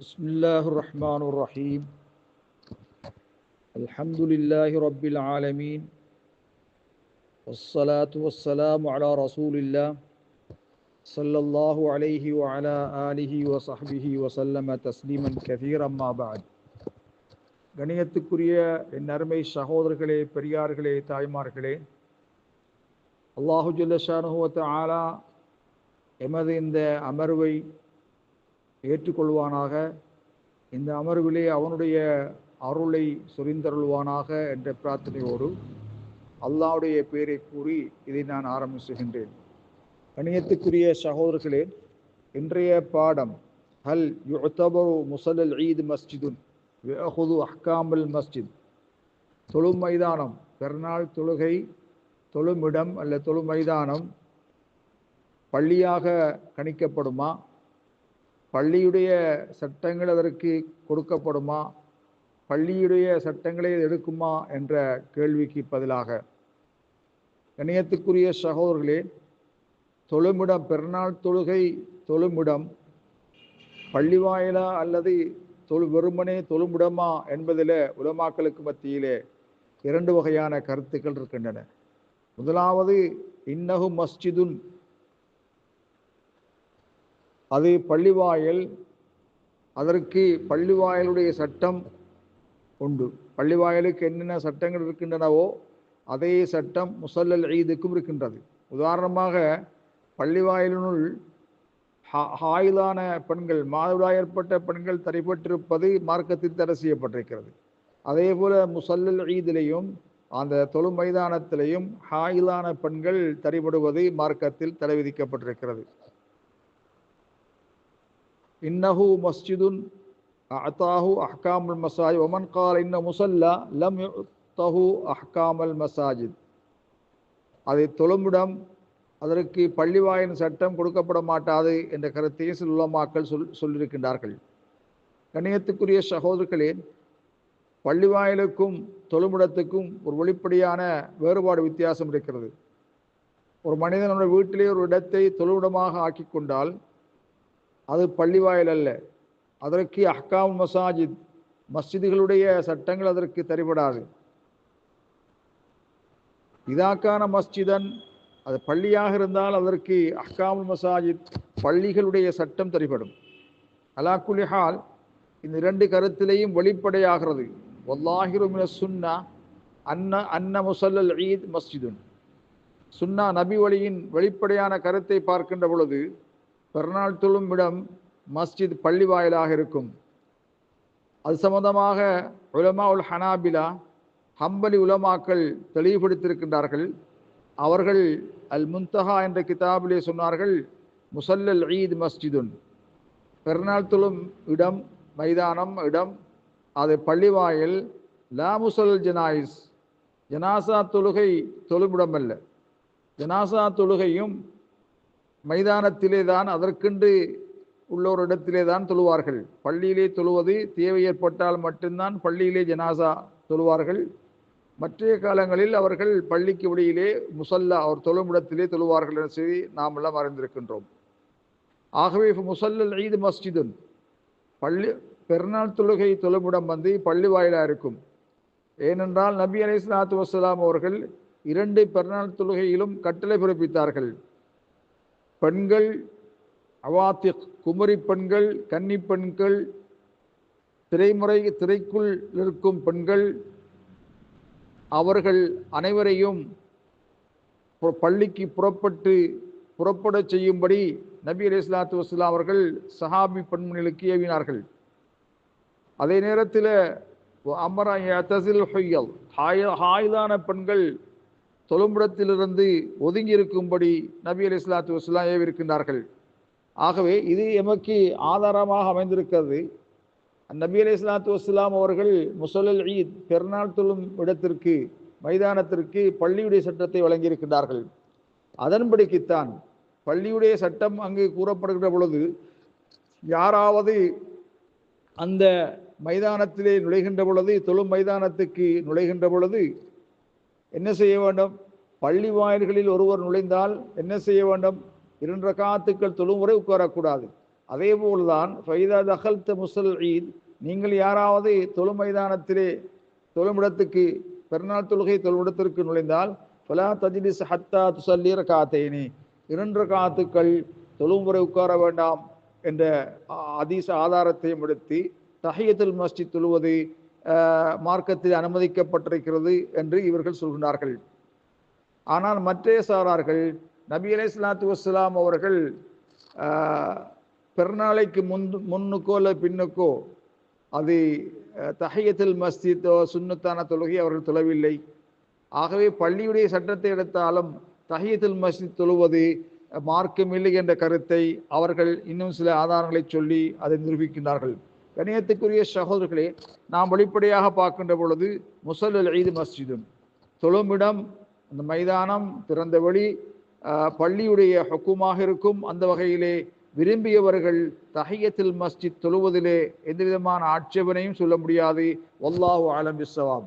بسم الله الرحمن الرحيم الحمد لله رب العالمين والصلاة والسلام على رسول الله صلى الله عليه وعلى آله وصحبه وسلم تسليما كثيرا ما بعد கணியத்துக்குரிய என் அருமை சகோதரர்களே பெரியார்களே தாய்மார்களே அல்லாஹு ஜல்லஷானுவத்த ஆலா எமது இந்த அமர்வை ஏற்றுக்கொள்வானாக. இந்த அமர்விலே அவனுடைய அருளை சொரிந்தருள்வானாக என்ற பிரார்த்தனையோடு அல்லாவுடைய பெயரை கூறி இதை நான் ஆரம்பிச்சுகின்றேன். கணியத்துக்குரிய சகோதரர்களே இன்றைய பாடம் ஹல் யுத்தபரு முசல்லல் ஈத் மஸ்ஜிதுன் வியஹுது அஹ்காமல் மஸ்ஜித். தொழு மைதானம் பெருநாள் தொழுகை தொழுமிடம் அல்ல தொழு மைதானம் பள்ளியாக கணிக்கப்படுமா? பள்ளியுடைய சட்டங்கள் அதற்கு கொடுக்கப்படுமா? பள்ளியுடைய சட்டங்களை எடுக்குமா? என்ற கேள்விக்கு பதிலாக இணையத்துக்குரிய சகோதரர்களே தொழுமிடம் பெருநாள் தொழுகை தொழுமிடம் பள்ளி வாயிலா அல்லது தொழு வெறுமனே தொழுமிடமா என்பதில் உலமாக்களுக்கு மத்தியிலே இரண்டு வகையான கருத்துக்கள் இருக்கின்றன. முதலாவது இன்னகு மஸ்ஜிதுன் அது பள்ளிவாயல் அதற்கு பள்ளிவாயலுடைய சட்டம் உண்டு. பள்ளிவாயலுக்கு என்னென்ன சட்டங்கள் இருக்கின்றனவோ அதே சட்டம் முசல்லல் ஈதுக்கும் இருக்கின்றது. உதாரணமாக பள்ளிவாயலினுள் ஹாயிலான பெண்கள் மாதவிடாய் ஏற்பட்ட பெண்கள் தடைப்பட்டிருப்பது மார்க்கத்தில் தடை செய்யப்பட்டிருக்கிறது. அதே போல முசல்லல் ஈதிலையும் அந்த தொழு மைதானத்திலையும் ஹாயிலான பெண்கள் தடைபடுவது மார்க்கத்தில் தடை விதிக்கப்பட்டிருக்கிறது. இன்னஹு மஸ்ஜிதுன் அத்தாஹு அஹ்காமுல் மசாஜ் ஒமன் கால் இன்ன முசல்லா லம் தஹு அஹ்காமல் மசாஜித் அதை தொழுமிடம் அதற்கு பள்ளிவாயின் சட்டம் கொடுக்கப்பட மாட்டாது என்ற கருத்தையும் சில உலமாக்கள் சொல் சொல்லியிருக்கின்றார்கள். கணியத்துக்குரிய சகோதரர்களே பள்ளிவாயிலுக்கும் தொழுமிடத்துக்கும் ஒரு வெளிப்படையான வேறுபாடு வித்தியாசம் இருக்கிறது. ஒரு மனிதனுடைய வீட்டிலே ஒரு இடத்தை தொழுமிடமாக ஆக்கி கொண்டால் அது பள்ளிவாயல் அல்ல. அதற்கு அஹ்காம் மசாஜித் மஸ்ஜிதுகளுடைய சட்டங்கள் அதற்கு தரிபடாது. இதாக்கான மஸ்ஜிதன் அது பள்ளியாக இருந்தால் அதற்கு அஹ்காமுல் மசாஜித் பள்ளிகளுடைய சட்டம் தரிபடும். அலாக்குலிஹால் இந்த இரண்டு கருத்திலேயும் வெளிப்படையாகிறது. ஒல்லாஹிருமின சுன்னா அன்ன அன்ன முசல்லல் ஈத் மஸ்ஜிதுன். சுன்னா நபி வழியின் வெளிப்படையான கருத்தை பார்க்கின்ற பொழுது பிறநாள் தொழும் இடம் மஸ்ஜித் பள்ளி வாயிலாக இருக்கும். அது சம்பந்தமாக உலமா உல் ஹனாபிலா ஹம்பலி உலமாக்கள் தெளிவுபடுத்தியிருக்கின்றார்கள். அவர்கள் அல் முந்தஹா என்ற கிதாபிலே சொன்னார்கள் முசல்லல் ஈத் மஸ்ஜிதுன். பெருநாள் தொழும் இடம் மைதானம் இடம். அது பள்ளிவாயில் லா முசல் ஜனாயிஸ். ஜனாசா தொழுகை தொழுமிடம் அல்ல ஜனாசா தொழுகையும் மைதானத்திலே தான் அதற்கென்று உள்ளோரிடத்திலே இடத்திலே தான் தொழுவார்கள். பள்ளியிலே தொழுவது தேவை ஏற்பட்டால் மட்டும்தான் பள்ளியிலே ஜனாசா தொழுவார்கள். மற்றைய காலங்களில் அவர்கள் பள்ளிக்கு வெளியிலே முசல்லா அவர் தொழுமிடத்திலே தொழுவார்கள் என செய்தி நாம் எல்லாம் அறிந்திருக்கின்றோம். ஆகவே முசல்லல் ஈது மஸ்ஜிதுன். பள்ளி பெருநாள் தொழுகை தொழுமிடம் வந்து பள்ளி வாயிலாக இருக்கும். ஏனென்றால் நபி அலி இஸ்லாத்து வசலாம் அவர்கள் இரண்டு பெருநாள் தொழுகையிலும் கட்டளை பிறப்பித்தார்கள். பெண்கள் அவாத்தி குமரி பெண்கள் கன்னி பெண்கள் திரைமுறை திரைக்குள் இருக்கும் பெண்கள் அவர்கள் அனைவரையும் பள்ளிக்கு புறப்பட்டு புறப்பட செய்யும்படி நபி அலி இஸ்லாத்து வஸ்லாம் அவர்கள் சஹாபி பெண்மணிகளுக்கு ஏவினார்கள். அதே நேரத்தில் அமரசில் ஹொய்யல் ஹாயிலான பெண்கள் தொழும்பிடத்திலிருந்து ஒதுங்கி இருக்கும்படி நபி அலி இஸ்லாத்து வஸ்லாம் ஏவிருக்கின்றார்கள். ஆகவே இது எமக்கு ஆதாரமாக அமைந்திருக்கிறது. நபி அலி இஸ்லாத்து வஸ்லாம் அவர்கள் முசலில் ஈத் பெருநாள் தொழும் இடத்திற்கு மைதானத்திற்கு பள்ளியுடைய சட்டத்தை வழங்கியிருக்கின்றார்கள். அதன்படிக்குத்தான் பள்ளியுடைய சட்டம் அங்கு கூறப்படுகின்ற பொழுது யாராவது அந்த மைதானத்திலே நுழைகின்ற பொழுது தொழும் மைதானத்துக்கு நுழைகின்ற பொழுது என்ன செய்ய வேண்டும்? பள்ளி வாயில்களில் ஒருவர் நுழைந்தால் என்ன செய்ய வேண்டும்? இரண்டு காத்துக்கள் தொழுமுறை உட்காரக்கூடாது. அதே போல்தான் ஃபைதா தகல்த முசல் ஈத் நீங்கள் யாராவது தொழு மைதானத்திலே தொழுமிடத்துக்கு பெருநாள் தொழுகை தொழுமிடத்திற்கு நுழைந்தால் ஃபலா தஜிலிஸ் ஹத்தா துசல்லீர காத்தேனி இரண்டு காத்துக்கள் தொழுமுறை உட்கார வேண்டாம் என்ற அதீச ஆதாரத்தையும் எடுத்து தஹியத்துல் மஸ்ஜித் தொழுவது மார்க்கத்தில் அனுமதிக்கப்பட்டிருக்கிறது என்று இவர்கள் சொல்கிறார்கள். ஆனால் மற்றைய சாரார்கள் நபி அலை சலாத்து வஸ்லாம் அவர்கள் பிறநாளைக்கு முன் முன்னுக்கோ இல்லை பின்னுக்கோ அது தஹையத்தில் மஸ்தித்தோ மஸ்ஜித்தோ சுன்னத்தான தொழுகை அவர்கள் தொழவில்லை. ஆகவே பள்ளியுடைய சட்டத்தை எடுத்தாலும் தஹியத்தில் மஸ்ஜித் தொழுவது மார்க்கமில்லை என்ற கருத்தை அவர்கள் இன்னும் சில ஆதாரங்களை சொல்லி அதை நிரூபிக்கின்றார்கள். கணியத்துக்குரிய சகோதரர்களே நாம் வெளிப்படையாக பார்க்கின்ற பொழுது முசல்லுல் ஈது மஸ்ஜிதும் தொழுமிடம் அந்த மைதானம் திறந்த வழி பள்ளியுடைய ஹக்குமாக இருக்கும் அந்த வகையிலே விரும்பியவர்கள் தஹியத்தில் மஸ்ஜித் தொழுவதிலே எந்த விதமான ஆட்சேபனையும் சொல்ல முடியாது. வல்லாஹு ஆலம் இஸ்வாம்